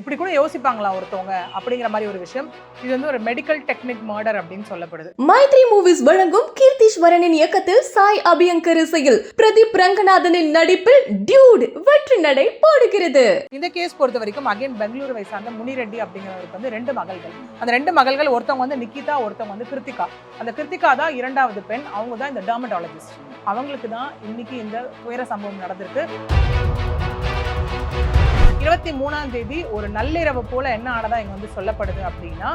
இப்படி கூட யோசிப்பாங்களா ஒருத்தவங்க அப்படிங்கிற மாதிரி ஒரு விஷயம். இது வந்து ஒரு மெடிக்கல் டெக்னிக் மர்டர் அப்படின்னு சொல்லப்படுது. மைத்ரி மூவிஸ் வழங்கும் கீர்த்திஸ்வரனின் இயக்கத்தில் சாய் அபியங்கர் இசையில் பிரதீப் ரங்கநாதனின் நடிப்பில் டியூட் வெற்றி நடை போடுகிறது. இந்த கேஸ் பொறுத்த வரைக்கும் அகைன் பெங்களூருவை சார்ந்த முனிரெட்டி அப்படிங்கிறவருக்கு வந்து ரெண்டு மகள்கள். அந்த ரெண்டு மகள்கள் ஒருத்தவங்க வந்து நிக்கிதா ஒருத்தவங்க வந்து கிருத்திகா. அந்த கிருத்திகா தான் இரண்டாவது பெண் அவங்க தான் இந்த டெர்மட்டாலஜிஸ்ட் அவங்களுக்கு தான் இன்னைக்கு இந்த துயர சம்பவம் நடந்திருக்கு. இருபத்தி மூணாம் தேதி ஒரு நள்ளிரவு போல என்ன ஆனதா இங்க வந்து சொல்லப்படுது அப்படின்னா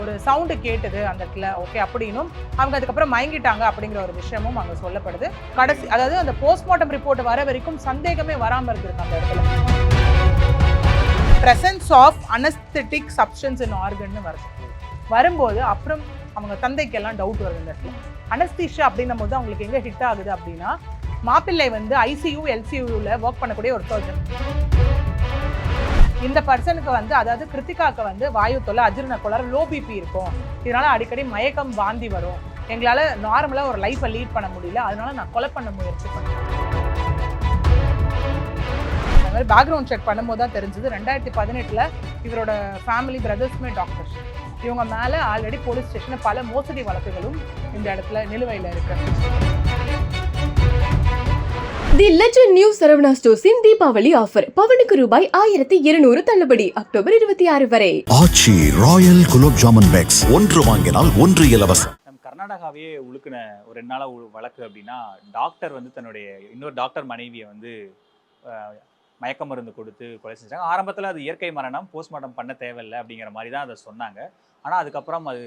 ஒரு சவுண்டு கேட்டது அந்த இடத்துல ஓகே அப்படின்னும். அவங்க அதுக்கப்புறம் மயங்கிட்டாங்க அப்படிங்கிற ஒரு விஷயமும் அங்க சொல்லப்படுது. கடைசி அதாவது அந்த போஸ்ட்மார்ட்டம் ரிப்போர்ட் வர வரைக்கும் சந்தேகமே வராம இருந்திருக்கு அந்த இடத்துல. Presence of anaesthetic substance in ஆர்கன்னு வருது. வரும்போது அப்புறம் அவங்க தந்தைக்கெல்லாம் டவுட் வருது இந்த இடத்துல. அனஸ்தீஷா அப்படின்னும் போது அவங்களுக்கு எங்கே ஹிட் ஆகுது அப்படின்னா மாப்பிள்ளை வந்து ஐசியூ எல்சியூவில் ஒர்க் பண்ணக்கூடிய ஒரு சர்ஜன் இந்த பர்சனுக்கு வந்து அதாவது கிருத்திகாக்கு வந்து வாயு தொல்லை அஜீரண குளர் லோ பிபி இருக்கும். இதனால அடிக்கடி மயக்கம் வாந்தி வரும். எங்களால் நார்மலாக ஒரு லைஃப்பை லீட் பண்ண முடியல. அதனால நான் கொலை பண்ண முயற்சி பண்ணேன் அந்த மாதிரி பேக்ரவுண்ட் செக் பண்ணும்போது தான் தெரிஞ்சது. ரெண்டாயிரத்தி பதினெட்டில் இவரோட ஃபேமிலி பிரதர்ஸுமே டாக்டர்ஸ் இவங்க மேலே ஆல்ரெடி போலீஸ் ஸ்டேஷனில் பல மோசடி வழக்குகளும் இந்த இடத்துல நிலுவையில் இருக்கு. தி லெஜண்ட் நியூ சரவணா ஸ்டோர்ஸின் தீபாவளி ஆஃபர். பவனுக்கு ரூபாய் ஆயிரத்தி இருநூறு தள்ளுபடி அக்டோபர் இருபத்தி ஆறு வரை. Aachi royal gulab jamun packs. ஒன்று வாங்கினால் ஒன்று இலவசம். நம்ம கர்நாடகாவே உழுக்குன ஒரு ரெண்டு நாளாக வழக்கு அப்படின்னா டாக்டர் வந்து தன்னுடைய இன்னொரு டாக்டர் மனைவியை வந்து மயக்க மருந்து கொடுத்து கொலை செஞ்சாங்க. ஆரம்பத்தில் அது இயற்கை மரணம் போஸ்ட்மார்ட்டம் பண்ண தேவையில்லை அப்படிங்கிற மாதிரி தான் அதை சொன்னாங்க. ஆனால் அதுக்கப்புறம் அது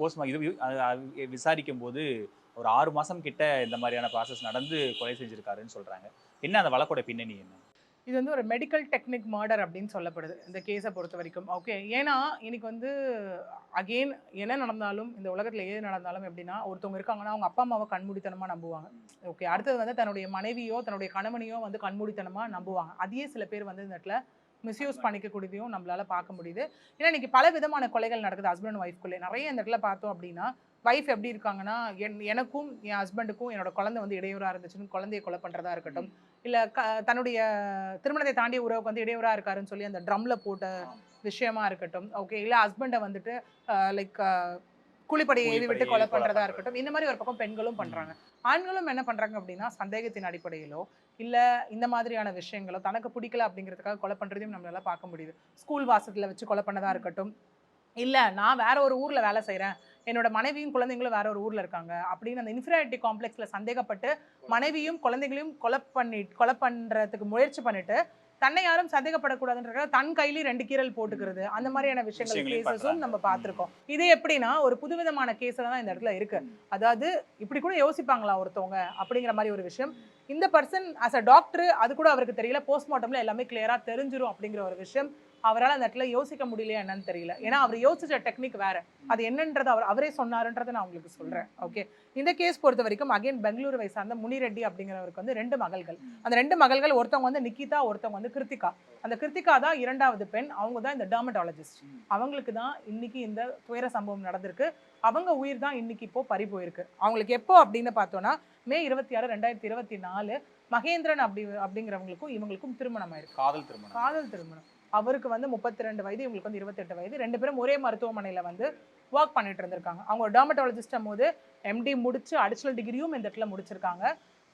போஸ்ட்மா இது விசாரிக்கும் போது ஒரு ஆறு மாதம் கிட்ட இந்த மாதிரியான ப்ராசஸ் நடந்து கொலை செஞ்சுருக்காருன்னு சொல்கிறாங்க என்ன அந்த வழக்கோட பின்னணி என்ன? இது வந்து ஒரு மெடிக்கல் டெக்னிக் மர்டர் அப்படின்னு சொல்லப்படுது இந்த கேஸை பொறுத்த வரைக்கும். ஓகே ஏன்னா இன்னைக்கு வந்து அகெயின் என்ன நடந்தாலும் இந்த உலகத்தில் எது நடந்தாலும் எப்படின்னா ஒருத்தவங்க இருக்காங்கன்னா அவங்க அப்பா அம்மாவை கண்மூடித்தனமாக நம்புவாங்க. ஓகே அடுத்தது வந்து தன்னுடைய மனைவியோ தன்னுடைய கணவனையோ வந்து கண்மூடித்தனமாக நம்புவாங்க. அதையே சில பேர் வந்து இந்த இடத்துல மிஸ்யூஸ் பண்ணிக்கக்கூடியதையும் நம்மளால் பார்க்க முடியுது. ஏன்னா இன்றைக்கி பல விதமான கொலைகள் நடக்குது ஹஸ்பண்ட் அண்ட் ஒய்ஃப்குள்ளே நிறைய இந்த இடத்துல பார்த்தோம் அப்படின்னா ஒய்ஃப் எப்படி இருக்காங்கன்னா என் எனக்கும் என் ஹஸ்பண்டுக்கும் என்னோட குழந்தை வந்து இடையூறாக இருந்துச்சுன்னு குழந்தைய கொலை பண்ணுறதா இருக்கட்டும். இல்லை க தன்னுடைய திருமணத்தை தாண்டிய உறவுக்கு வந்து இடையூறாக இருக்காருன்னு சொல்லி அந்த ட்ரம்ல போட்ட விஷயமா இருக்கட்டும். ஓகே இல்லை ஹஸ்பண்டை வந்துட்டு லைக் கூலிப்படையை எழுதி விட்டு கொலை பண்ணுறதா. இருக்கட்டும். இந்த மாதிரி ஒரு பக்கம் பெண்களும் பண்ணுறாங்க ஆண்களும் என்ன பண்ணுறாங்க அப்படின்னா சந்தேகத்தின் அடிப்படையிலோ இல்லை இந்த மாதிரியான விஷயங்களோ தனக்கு பிடிக்கல அப்படிங்கிறதுக்காக கொலை பண்ணுறதையும் நம்மளால பார்க்க முடியுது. ஸ்கூல் வாசத்தில் வச்சு கொலை பண்ணதா இருக்கட்டும். இல்லை நான் வேற ஒரு ஊரில் வேலை செய்கிறேன் என்னோட மனைவியும் குழந்தைங்களும் வேற ஒரு ஊரில் இருக்காங்க. அப்படின்னு அந்த இன்ஃபீரியாரிட்டி காம்ப்ளெக்ஸில் சந்தேகப்பட்டு மனைவியும் குழந்தைகளையும் கொலை பண்ணி கொலை பண்ணுறதுக்கு முயற்சி பண்ணிட்டு தன்னை யாரும் சந்தேகப்படக்கூடாதுன்ற தன் கையிலயும் ரெண்டு கீரல் போட்டுக்கிறது. அந்த மாதிரியான விஷயங்கள் கேசஸும். நம்ம பார்த்திருக்கோம். இது எப்படின்னா ஒரு புதுவிதமான கேஸ்ல தான் இந்த இடத்துல இருக்கு. அதாவது இப்படி கூட யோசிப்பாங்களா ஒருத்தவங்க அப்படிங்கிற மாதிரி ஒரு விஷயம். இந்த பர்சன் அஸ் அ டாக்டர் அது கூட அவருக்கு தெரியல போஸ்ட்மார்ட்டம்ல எல்லாமே கிளியரா தெரிஞ்சிரும் அப்படிங்கிற ஒரு விஷயம். அவரால் அந்த இடத்துல யோசிக்க முடியலையா என்னன்னு தெரியல. ஏன்னா அவர் யோசிச்ச டெக்னிக் வேற. அது என்னன்றது அவர் அவரே சொன்னாருன்றதை நான் உங்களுக்கு சொல்றேன். ஓகே இந்த கேஸ் பொறுத்த வரைக்கும் அகைன் பெங்களூருவை சார்ந்த முனிரெட்டி அப்படிங்கிறவருக்கு வந்து ரெண்டு மகள்கள். அந்த ரெண்டு மகள்கள் ஒருத்தவங்க வந்து நிக்கிதா ஒருத்தவங்க வந்து கிருத்திகா. அந்த கிருத்திகா தான் இரண்டாவது பெண் அவங்க தான் இந்த டெர்மட்டாலஜிஸ்ட் அவங்களுக்கு தான் இன்னைக்கு இந்த துயர சம்பவம் நடந்திருக்கு. அவங்க உயிர் தான் இன்னைக்கு இப்போ பறி போயிருக்கு. அவங்களுக்கு எப்போ அப்படின்னு பார்த்தோம்னா மே இருபத்தி ஆறு ரெண்டாயிரத்தி இருபத்தி நாலு மகேந்திரன் அப்படி அப்படிங்கிறவங்களுக்கும் இவங்களுக்கும் திருமணம் ஆயிருக்கு காதல் திருமணம். காதல் திருமணம். அவருக்கு வந்து முப்பத்தி ரெண்டு வயது இவங்களுக்கு வந்து இருபத்தெட்டு வயது. ரெண்டு பேரும் ஒரே மருத்துவமனையில் வந்து ஒர்க் பண்ணிட்டு இருந்திருக்காங்க. அவங்க டெர்மட்டாலஜிஸ்டும் போது எம்டி முடிச்சு அடிஷனல் டிகிரியும் இந்த இடத்துல முடிச்சிருக்காங்க.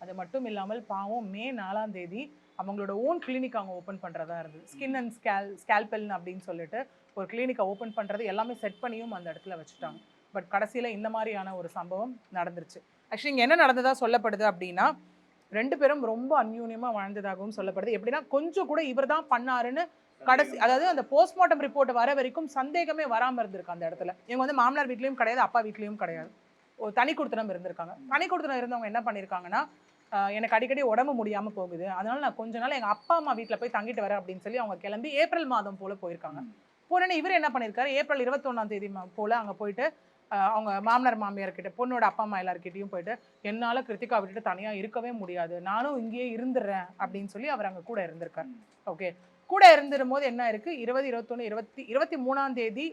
அது மட்டும் இல்லாமல் பாவம் மே நாலாம் தேதி அவங்களோட ஓன் கிளினிக் அவங்க ஓப்பன் பண்ணுறதா இருந்தது. ஸ்கின் அண்ட் ஸ்கேல் ஸ்கேல்பெல்னு அப்படின்னு சொல்லிட்டு ஒரு கிளினிக்கை ஓப்பன் பண்ணுறது எல்லாமே செட் பண்ணியும் அந்த இடத்துல வச்சுட்டாங்க. பட் கடைசியில் இந்த மாதிரியான ஒரு சம்பவம் நடந்துருச்சு. ஆக்சுவலி இங்கே என்ன நடந்ததாக சொல்லப்படுது அப்படின்னா ரெண்டு பேரும் ரொம்ப அந்யூன்யமாக வாழ்ந்ததாகவும் சொல்லப்படுது. எப்படின்னா கொஞ்சம் கூட இவர் தான் பண்ணாருன்னு கடைசி அதாவது அந்த போஸ்ட்மார்ட்டம் ரிப்போர்ட் வர வரைக்கும் சந்தேகமே வராமல் இருந்திருக்கு அந்த இடத்துல. இவங்க வந்து மாமனார் வீட்லேயும் கிடையாது அப்பா வீட்லேயும் கிடையாது. ஒரு தனி கொடுத்தனம் இருந்திருக்காங்க. தனி கொடுத்தனம் இருந்தவங்க என்ன பண்ணியிருக்காங்கன்னா எனக்கு அடிக்கடி உடம்பு முடியாமல் போகுது. அதனால நான் கொஞ்ச நாள் எங்கள் அப்பா அம்மா வீட்டில் போய் தங்கிட்டு வரேன் அப்படின்னு சொல்லி அவங்க கிளம்பி ஏப்ரல் மாதம் போல் போயிருக்காங்க. போனோடனே இவர் என்ன பண்ணியிருக்காரு ஏப்ரல் இருபத்தொன்னாம் தேதி போல் அங்கே போயிட்டு அவங்க மாமனார் மாமியார்கிட்ட பொண்ணோட அப்பா அம்மா எல்லாருக்கிட்டையும் போயிட்டு என்னால் கிருத்திகா விட்டுட்டு தனியாக இருக்கவே முடியாது. நானும் இங்கேயே இருந்துடுறேன் அப்படின்னு சொல்லி அவர் அங்கே கூட இருந்திருக்கார். ஓகே. கூட இருந்திரும் போது என்ன இருக்குது இருபது இருபத்தொன்று இருபத்தி இருபத்தி மூணாம் தேதி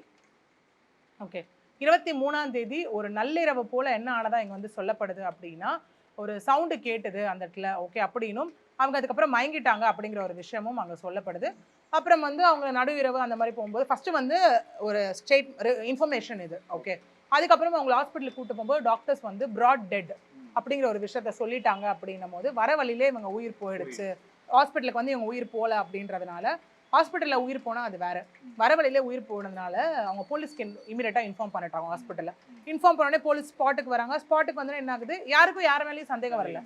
ஓகே இருபத்தி மூணாம் தேதி ஒரு நள்ளிரவு போல் என்ன ஆனதாக இங்கே வந்து சொல்லப்படுது அப்படின்னா ஒரு சவுண்டு கேட்டது அந்த இடத்துல ஓகே அப்படின்னும். அவங்க அதுக்கப்புறம் மயங்கிட்டாங்க அப்படிங்கிற ஒரு விஷயமும் அங்கே சொல்லப்படுது. அப்புறம் வந்து அவங்க நடுவிரவு அந்த மாதிரி போகும்போது ஃபஸ்ட்டு வந்து ஒரு ஸ்டேட் இன்ஃபர்மேஷன் இது ஓகே அதுக்கப்புறம் அவங்க ஹாஸ்பிட்டலுக்கு கூட்டு போகும்போது டாக்டர்ஸ் வந்து ப்ராட் டெட் அப்படிங்கிற ஒரு விஷயத்த சொல்லிட்டாங்க அப்படின்னும் போது வர வழியிலே இவங்க உயிர் போயிடுச்சு. ஹாஸ்பிட்டலுக்கு வந்து இவங்க உயிர் போகல அப்படின்றதுனால ஹாஸ்பிட்டலில் உயிர் போனால் அது வேறு. வரவழையிலே உயிர் போனதுனால அவங்க போலீஸ்க்கு இமீடியட்டாக இன்ஃபார்ம் பண்ணிட்டாங்க ஹாஸ்பிட்டலில். இன்ஃபார்ம் பண்ணோடனே போலீஸ் ஸ்பாட்டுக்கு வராங்க. ஸ்பாட்டுக்கு வந்தோடனே என்ன ஆகுது? யாருக்கும் யார் மேலேயும் சந்தேகம் வரல.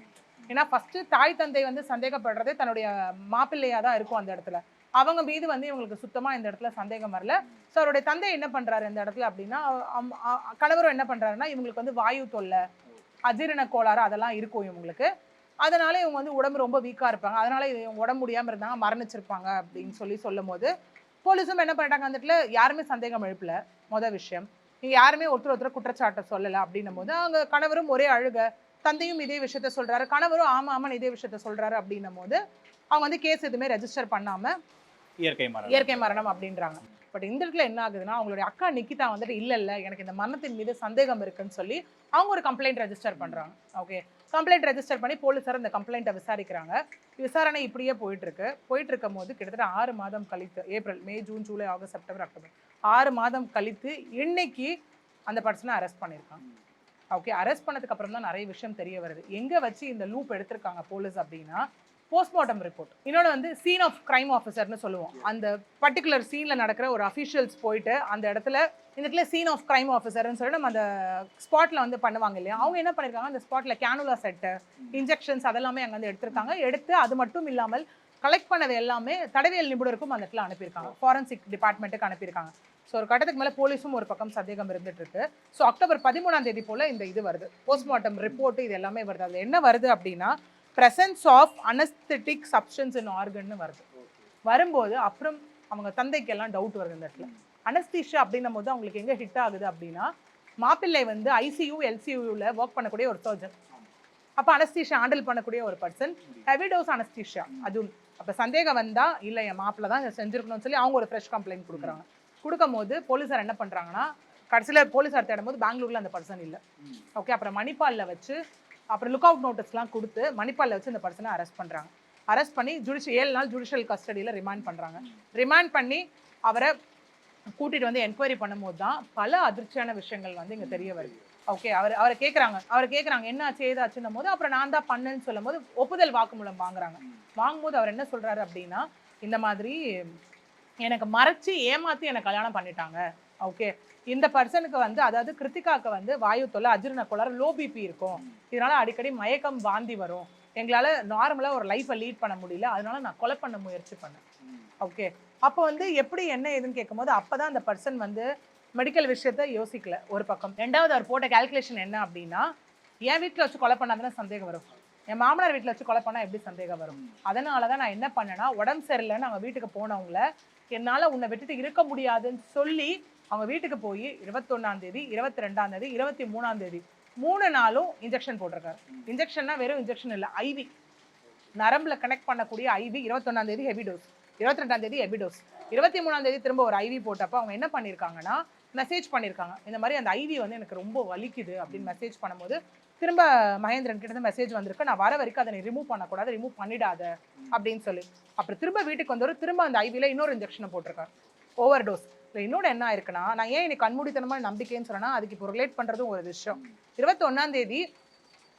ஏன்னா ஃபஸ்ட்டு தாய் தந்தை வந்து சந்தேகப்படுறதே தன்னுடைய மாப்பிள்ளையாக தான் இருக்கும் அந்த இடத்துல. அவங்க மீது வந்து இவங்களுக்கு சுத்தமாக இந்த இடத்துல சந்தேகம் வரல. ஸோ அவருடைய தந்தை என்ன பண்ணுறாரு இந்த இடத்துல அப்படின்னா கணவரும் என்ன பண்ணுறாருன்னா இவங்களுக்கு வந்து வாயு தொல்லை அஜீரண கோளாறு அதெல்லாம் இருக்கும் இவங்களுக்கு. அதனால இவங்க வந்து உடம்பு ரொம்ப வீக்காக இருப்பாங்க. அதனால இவங்க உடம்பு முடியாமல் இருந்தாங்க மரணிச்சிருப்பாங்க அப்படின்னு சொல்லி சொல்லும் போது போலீஸும் என்ன பண்ணிட்டாங்க அந்த இடத்துல யாருமே சந்தேகம் எழுப்பல. மொதல் விஷயம். இங்கே யாருமே ஒருத்தர் ஒருத்தர் குற்றச்சாட்டை சொல்லலை அப்படின்னும் போது அவங்க கணவரும் ஒரே அழுக தந்தையும் இதே விஷயத்த சொல்றாரு. கணவரும் ஆமா ஆமான்னு இதே விஷயத்த சொல்றாரு அப்படின்னும் போது அவங்க வந்து கேஸ் எதுவுமே ரெஜிஸ்டர் பண்ணாம இயற்கை மரணம். இயற்கை மரணம் அப்படின்றாங்க. பட் இந்த இடத்துல என்ன ஆகுதுன்னா அவங்களுடைய அக்கா நிக்கிதா வந்துட்டு இல்லை இல்லை எனக்கு இந்த மரணத்தின் மீது சந்தேகம் இருக்குன்னு சொல்லி அவங்க ஒரு கம்ப்ளைண்ட் ரெஜிஸ்டர் பண்ணுறாங்க ஓகே கம்ப்ளைண்ட் ரெஜிஸ்டர் பண்ணி போலீஸார் இந்த கம்ப்ளைண்ட்டை விசாரிக்கிறாங்க. விசாரணை இப்படியே போயிட்டுருக்கு. போயிட்டு இருக்கும் போது கிட்டத்தட்ட ஆறு மாதம் கழித்து April May June July August September October ஆறு மாதம் கழித்து இன்னைக்கு அந்த பர்சனை அரெஸ்ட் பண்ணியிருக்காங்க. ஓகே அரெஸ்ட் பண்ணதுக்கு அப்புறம் தான் நிறைய விஷயம் தெரிய வருது. எங்கே வச்சு இந்த லூப் எடுத்திருக்காங்க போலீஸ் அப்படின்னா போஸ்ட்மார்ட்டம் ரிப்போர்ட் இன்னொன்று வந்து சீன் ஆஃப் கிரைம் ஆஃபீஸர்னு சொல்லுவோம். அந்த பர்டிகுலர் சீனில் நடக்கிற ஒரு அஃபிஷியல்ஸ் போயிட்டு அந்த இடத்துல இந்த இடத்துல சீன் ஆஃப் கிரைம் ஆஃபீஸர்னு சொல்லி நம்ம அந்த ஸ்பாட்டில் வந்து பண்ணுவாங்க இல்லையா? அவங்க என்ன பண்ணியிருக்காங்க அந்த ஸ்பாட்டில் கேனுலா செட்டு இன்ஜெக்ஷன்ஸ் அதெல்லாமே அங்கே வந்து எடுத்திருக்காங்க. எடுத்து அது மட்டும் இல்லாமல் கலெக்ட் பண்ணது எல்லாமே தடவியல் நிபுணருக்கும் அந்த இடத்துல அனுப்பியிருக்காங்க. ஃபாரன்சிக் டிபார்ட்மெண்ட்டுக்கு அனுப்பியிருக்காங்க. ஸோ ஒரு கட்டத்துக்கு மேலே போலீஸும் ஒரு பக்கம் சந்தேகம் இருந்துட்டு இருக்கு ஸோ அக்டோபர் பதிமூணாம் தேதி போல இந்த இது வருது. போஸ்ட்மார்ட்டம் ரிப்போர்ட் இது எல்லாமே வருது. அது என்ன வருது அப்படின்னா presence of anaesthetic substance in ஆர்கன்னு வருது. வரும்போது அப்புறம் அவங்க தந்தைக்கு எல்லாம் டவுட் வருது இந்த இடத்துல. அனஸ்தீஷா அப்படின்னும் போது அவங்களுக்கு எங்கே ஹிட் ஆகுது அப்படின்னா மாப்பிள்ளை வந்து ஐசியூ எல்சியூவில் ஒர்க் பண்ணக்கூடிய ஒரு சர்ஜன் அப்போ அனஸ்தீஷா ஹேண்டில் பண்ணக்கூடிய ஒரு பர்சன் ஹெவி டோஸ் அனஸ்தீஷா அதுவும் அப்போ சந்தேகம் வந்தால் இல்லை என் மாப்பிள்ளை தான் இதை சொல்லி அவங்க ஒரு ஃப்ரெஷ் கம்ப்ளைண்ட் கொடுக்குறாங்க. கொடுக்கும் போது போலீஸார் என்ன பண்ணுறாங்கன்னா கடைசியில் போலீஸார் தேடும் போது பெங்களூரில் அந்த பர்சன் இல்லை. ஓகே அப்புறம் மணிப்பாலில் வச்சு அப்புறம் லுக் அவுட் நோட்டீஸ்லாம் கொடுத்து மணிப்பாலில் வச்சு இந்த பர்சனை அரெஸ்ட் பண்ணுறாங்க அரெஸ்ட் பண்ணி ஜுடிஷியல் ஏழு நாள் ஜுடிஷியல் கஸ்டடியில் ரிமாண்ட் பண்ணுறாங்க ரிமாண்ட் பண்ணி அவரை கூட்டிகிட்டு வந்து என்கொயரி பண்ணும்போது தான் பல அதிர்ச்சியான விஷயங்கள் வந்து இங்கே தெரிய வருது. ஓகே அவர் அவரை கேட்குறாங்க அவரை கேட்குறாங்க என்ன ஆச்சு ஏதாச்சுன்னும் போது அப்புறம் நான் தான் பண்ணேன்னு சொல்லும் போது ஒப்புதல் வாக்குமூலம் வாங்குறாங்க. வாங்கும்போது அவர் என்ன சொல்கிறாரு அப்படின்னா இந்த மாதிரி எனக்கு மறைச்சு ஏமாற்றி எனக்கு கல்யாணம் பண்ணிட்டாங்க. ஓகே இந்த பர்சனுக்கு வந்து அதாவது கிருத்திகாக்கு வந்து வாயு தொல்லை அஜீரண கோளாறு லோ பிபி இருக்கும். இதனால அடிக்கடி மயக்கம் வாந்தி வரும். எங்களால் நார்மலாக ஒரு லைஃப்பை லீட் பண்ண முடியல. அதனால நான் கொலை பண்ண முயற்சி பண்ணேன். ஓகே அப்போ வந்து எப்படி என்ன ஏதுன்னு கேட்கும்போது அப்போ தான் அந்த பர்சன் வந்து மெடிக்கல் விஷயத்த யோசிக்கல. ஒரு பக்கம். ரெண்டாவது அவர் போட்ட கால்குலேஷன் என்ன அப்படின்னா என் வீட்டில் வச்சு கொலை பண்ணாதானே சந்தேகம் வரும். என் மாமனார் வீட்டில் வச்சு கொலை பண்ணால் எப்படி சந்தேகம் வரும்? அதனால தான் நான் என்ன பண்ணேன்னா உடம்பு சரியில்லைன்னு அவங்க வீட்டுக்கு போனவங்கள என்னால் உன்னை விட்டுட்டு இருக்க முடியாதுன்னு சொல்லி அவங்க வீட்டுக்கு போய் இருபத்தொன்னாம் தேதி இருபத்தி ரெண்டாம் தேதி இருபத்தி மூணாம் தேதி மூணு நாளும் இன்ஜெக்ஷன் போட்டிருக்காரு. இன்ஜெக்ஷன்னா வெறும் இன்ஜெக்ஷன் இல்லை ஐவி நரம்புல கனெக்ட் பண்ணக்கூடிய ஐவி இருபத்தொன்னாம் தேதி ஹெவி டோஸ் இருபத்தி ரெண்டாம் தேதி ஹெவி டோஸ் இருபத்தி மூணாம் தேதி திரும்ப ஒரு ஐவி போட்டப்போ அவங்க என்ன பண்ணியிருக்காங்கன்னா மெசேஜ் பண்ணியிருக்காங்க இந்த மாதிரி அந்த ஐவி வந்து எனக்கு ரொம்ப வலிக்குது அப்படின்னு மெசேஜ் பண்ணும்போது திரும்ப மகேந்திரன் கிட்ட மெசேஜ் வந்திருக்கு. நான் வர வரைக்கும் அதை ரிமூவ் பண்ணக்கூடாது ரிமூவ் பண்ணிடாத அப்படின்னு சொல்லி. அப்புறம் திரும்ப வீட்டுக்கு வந்தவர் திரும்ப அந்த ஐவியில் இன்னொரு இன்ஜெக்ஷனை போட்டிருக்காரு. ஓவர் டோஸ் இல்லை இன்னொன்று என்ன ஆயிருக்குன்னா நான் ஏன் இன்னைக்கு கண்மூடித்தனமான நம்பிக்கைன்னு சொன்னேன்னா அதுக்கு இப்போ ரிலேட் பண்ணுறதும் ஒரு விஷயம். இருபத்தொன்னாம் தேதி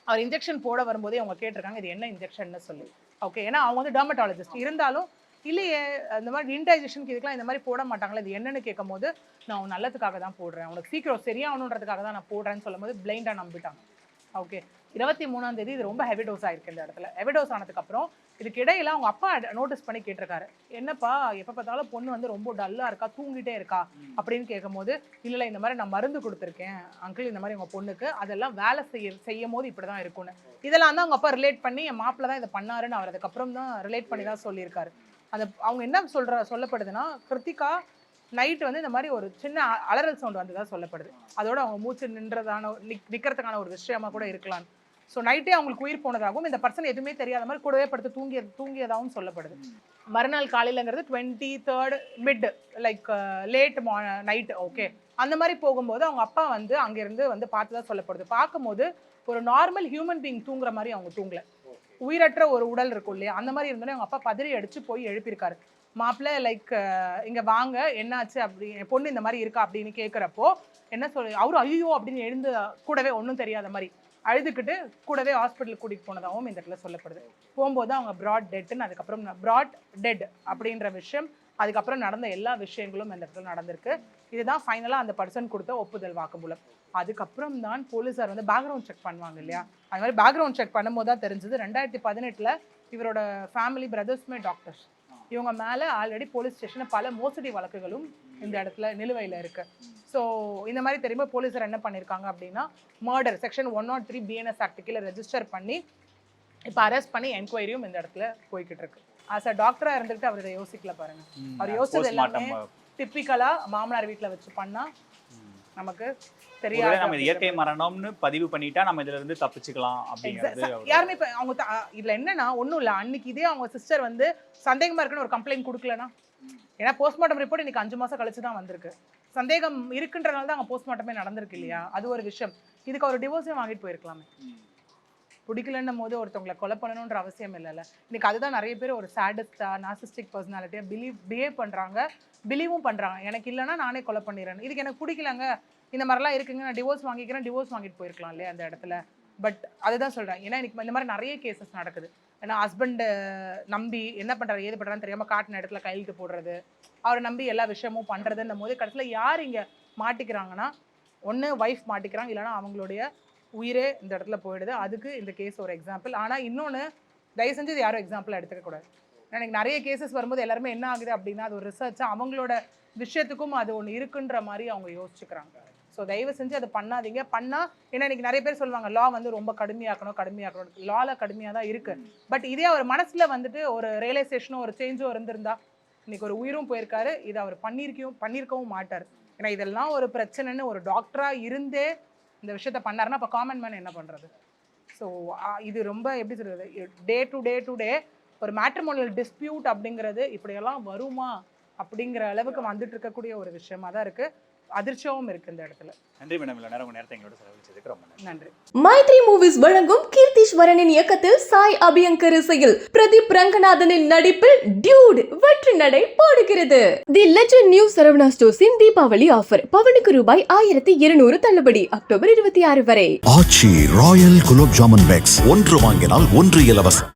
அவர் இன்ஜெக்ஷன் போட வரும்போதே அவங்க கேட்டிருக்காங்க இது என்ன இன்ஜெக்ஷன்னு சொல்லி. ஓகே ஏன்னா அவங்க வந்து டெர்மட்டாலஜிஸ்ட் இருந்தாலும் இல்லையே அந்த மாதிரி இன்டைஜஷனுக்கு இதுக்கெல்லாம் இந்த மாதிரி போட மாட்டாங்களே இது என்னன்னு கேட்கும்போது நான் உன் நல்லதுக்காக தான் போடுறேன். உனக்கு சீக்கிரம் சரியாகணுன்றதுக்காக தான் நான் போடுறேன்னு சொல்லும்போது பிளைண்டாக நம்பிட்டாங்க. ஓகே இருபத்தி மூணாம் தேதி இது ரொம்ப ஹெவி டோஸ் ஆயிருக்கு இந்த இடத்துல. ஹெவி டோஸ் இதுக்கு இடையில அவங்க அப்பா நோட்டீஸ் பண்ணி கேட்டிருக்காரு. என்னப்பா எப்ப பார்த்தாலும் பொண்ணு வந்து ரொம்ப டல்லா இருக்கா? தூங்கிட்டே இருக்கா? அப்படின்னு கேட்கும்போது இல்ல இல்ல இந்த மாதிரி நான் மருந்து கொடுத்துருக்கேன். அங்கிள் இந்த மாதிரி உங்க பொண்ணுக்கு அதெல்லாம் வேலை செய்ய செய்யும் போது இப்படிதான் இருக்கும்னு. இதெல்லாம் தான் அவங்க அப்பா ரிலேட் பண்ணி என் மாப்பிள்ள தான் இதை பண்ணாருன்னு அவர் அதுக்கப்புறம் தான் ரிலேட் பண்ணி தான் சொல்லியிருக்காரு. அந்த அவங்க என்ன சொல்ற சொல்லப்படுதுன்னா கிருத்திகா நைட் வந்து இந்த மாதிரி ஒரு சின்ன அலறல் சவுண்ட் வந்ததா சொல்லப்படுது. அதோட அவங்க மூச்சு நின்றதான நிக் நிக்கிறதுக்கான ஒரு விஷயமா கூட இருக்கலாம் ஸோ நைட்டே அவங்களுக்கு உயிர் போனதாகவும் இந்த பர்சன் எதுவுமே தெரியாத மாதிரி கூடவே படுத்து தூங்கிய தூங்கியதாகவும் சொல்லப்படுது. மறுநாள் காலையிலங்கிறது twenty third mid like late மா நைட் ஓகே அந்த மாதிரி போகும்போது அவங்க அப்பா வந்து அங்கேருந்து வந்து பார்த்ததா சொல்லப்படுது. பார்க்கும்போது ஒரு நார்மல் ஹியூமன் பீயிங் தூங்குற மாதிரி அவங்க தூங்கல. உயிரற்ற ஒரு உடல் இருக்கும் இல்லையா? அந்த மாதிரி இருந்தோடனே அவங்க அப்பா பதறி அடிச்சு போய் எழுப்பியிருக்காரு. மாப்பிள்ளை லைக் uh, இங்கே வாங்க என்னாச்சு அப்படி என் பொண்ணு இந்த மாதிரி இருக்கா அப்படின்னு கேட்குறப்போ என்ன சொல் அவரு ஐயோ அப்படின்னு எழுந்து கூடவே ஒன்றும் தெரியாத மாதிரி. அழுதுகிட்டு கூடவே ஹாஸ்பிட்டலுக்கு கூட்டிகிட்டு போனதாகவும் இந்த இடத்துல சொல்லப்படுது. போகும்போது அவங்க ப்ராட் டெட்டுன்னு அதுக்கப்புறம் ப்ராட் டெட் அப்படின்ற விஷயம் அதுக்கப்புறம் நடந்த எல்லா விஷயங்களும் இந்த இடத்துல நடந்திருக்கு. இதுதான் ஃபைனலாக அந்த பர்சன் கொடுத்த ஒப்புதல் வாக்குமூலம். அதுக்கப்புறம் தான் போலீஸார் வந்து பேக்ரவுண்ட் செக் பண்ணுவாங்க இல்லையா? அது மாதிரி பேக்ரவுண்ட் செக் பண்ணும்போது தான் தெரிஞ்சது ரெண்டாயிரத்தி பதினெட்டில் இவரோட ஃபேமிலி பிரதர்ஸுமே டாக்டர்ஸ் இவங்க மேலே ஆல்ரெடி போலீஸ் ஸ்டேஷனில் பல மோசடி வழக்குகளும் இந்த இடத்துல நிலுவையில் இருக்கு. ஸோ இந்த மாதிரி தெரியுமா போலீஸார் என்ன பண்ணியிருக்காங்க அப்படின்னா murder section one not three BNS act கீழே ரெஜிஸ்டர் பண்ணி இப்போ அரெஸ்ட் பண்ணி என்கொயரியும் இந்த இடத்துல போய்கிட்டு இருக்கு. ஆஸ் அ டாக்டராக இருந்துட்டு அவர் இதை யோசிக்கல பாருங்க. அவர் யோசிச்சது எல்லாமே டிப்பிக்கலாக மாமனார் வீட்டில் வச்சு பண்ணா ம். நமக்கு தெரியாது. நம்ம இயற்கை மரணம்னு பதிவு பண்ணிட்டா நம்ம இதுல இருந்து தப்பிச்சுக்கலாம் அப்படிங்கிறது யாருமே இப்ப அவங்க இதுல என்னன்னா ஒண்ணும் இல்ல. அன்னைக்கு இதே அவங்க சிஸ்டர் வந்து சந்தேகமா இருக்குன்னு ஒரு கம்ப்ளைண்ட் கொடுக்கலனா ஏன்னா போஸ்ட்மார்ட்டம் ரிப்போர்ட் இன்னைக்கு அஞ்சு மாசம் கழிச்சு தான் வந்திருக்கு. சந்தேகம் இருக்குன்றனால தான் அங்கே போஸ்ட்மார்ட்டமே நடந்திருக்கு இல்லையா? அது ஒரு விஷயம். இதுக்கு அவர் டிவோர்ஸையும் வாங்கிட்டு போயிருக்கலாமே. பிடிக்கலன்னும் போது ஒருத்தவங்களை கொலை பண்ணணுன்ற அவசியம் இல்லைல்ல. இன்னைக்கு அதுதான் நிறைய பேர் ஒரு சேடஸ்டா நாசிஸ்டிக் பர்சனாலிட்டியாக பிலீவ் பிஹேவ் பண்றாங்க. பிலீவும் பண்றாங்க. எனக்கு இல்லைன்னா நானே கொலை பண்ணிடுறேன் இதுக்கு எனக்கு பிடிக்கலங்க. இந்த மாதிரிலாம் இருக்குங்க. நான் டிவோர்ஸ் வாங்கிக்கிறேன் டிவோர்ஸ் வாங்கிட்டு போயிருக்கலாம் இல்லையா அந்த இடத்துல? பட் அதுதான் சொல்கிறேன் ஏன்னா எனக்கு இந்த மாதிரி நிறைய கேசஸ் நடக்குது. ஏன்னா ஹஸ்பண்ட் நம்பி என்ன பண்ணுறாரு ஏது பண்ணுறான்னு தெரியாமல் காட்டின இடத்துல கையெழுத்து போடுறது அவரை நம்பி எல்லா விஷயமும் பண்ணுறதுன்னும் போது கடைசியில் யார் இங்கே மாட்டிக்கிறாங்கன்னா ஒன்று ஒய்ஃப் மாட்டிக்கிறாங்க இல்லைன்னா அவங்களுடைய உயிரே இந்த இடத்துல போயிடுது. அதுக்கு இந்த கேஸ் ஒரு எக்ஸாம்பிள் ஆனால் இன்னொன்று தயவு செஞ்சு இது யாரும் எக்ஸாம்பிள் எடுத்துக்கக்கூடாது ஏன்னா எனக்கு நிறைய கேசஸ் வரும்போது எல்லாருமே என்ன ஆகுது அப்படின்னா அது ஒரு ரிசர்ச்சாக அவங்களோட விஷயத்துக்கும் அது ஒன்று இருக்குன்ற மாதிரி அவங்க யோசிச்சுக்கிறாங்க. ஸோ தயவு செஞ்சு அதை பண்ணாதீங்க. பண்ணால் ஏன்னா இன்னைக்கு நிறைய பேர் சொல்லுவாங்க லா வந்து ரொம்ப கடுமையாக்கணும் கடுமையாக்கணும். லாவில் கடுமையாக தான் இருக்குது பட் இதே அவர் மனசில் வந்துட்டு ஒரு ரியலைசேஷனும் ஒரு சேஞ்சும் இருந்திருந்தா இன்றைக்கி ஒரு உயிரும் போயிருக்காரு. இதை அவர் பண்ணியிருக்கவும் பண்ணியிருக்கவும் மாட்டார். ஏன்னா இதெல்லாம் ஒரு பிரச்சனைன்னு ஒரு டாக்டராக இருந்தே இந்த விஷயத்த பண்ணாருன்னா அப்போ காமன் மேன் என்ன பண்ணுறது ஸோ இது ரொம்ப எப்படி சொல்கிறது day to day to day ஒரு மேட்ரிமோனியல் டிஸ்பியூட் அப்படிங்கிறது இப்படியெல்லாம் வருமா அப்படிங்கிற அளவுக்கு வந்துட்டு இருக்கக்கூடிய ஒரு விஷயமா தான் இருக்குது அதிர்ச்சியாவும் இருக்கு இந்த இடத்துல. நன்றி மேடம். இவ்வளவு நேரம் நேரத்தை எங்களோட செலவழிச்சதுக்கு ரொம்ப நன்றி. நன்றி. மைத்ரி மூவிஸ் வழங்கும் கீர்த்திஸ்வரனின் இயக்கத்தில் சாய் அபியங்கர் இசையில் பிரதீப் ரங்கநாதனின் நடிப்பில் டியூட் வெற்றி நடை போடுகிறது. தி லெஜண்ட் நியூ சரவணா ஸ்டோர்ஸின் தீபாவளி ஆஃபர். பவனுக்கு ரூபாய் ஆயிரத்தி இருநூறு தள்ளுபடி. அக்டோபர் இருபத்தி ஆறு வரை. Aachi royal gulab jamun packs. ஒன்று வாங்கினால் ஒன்று இலவசம்.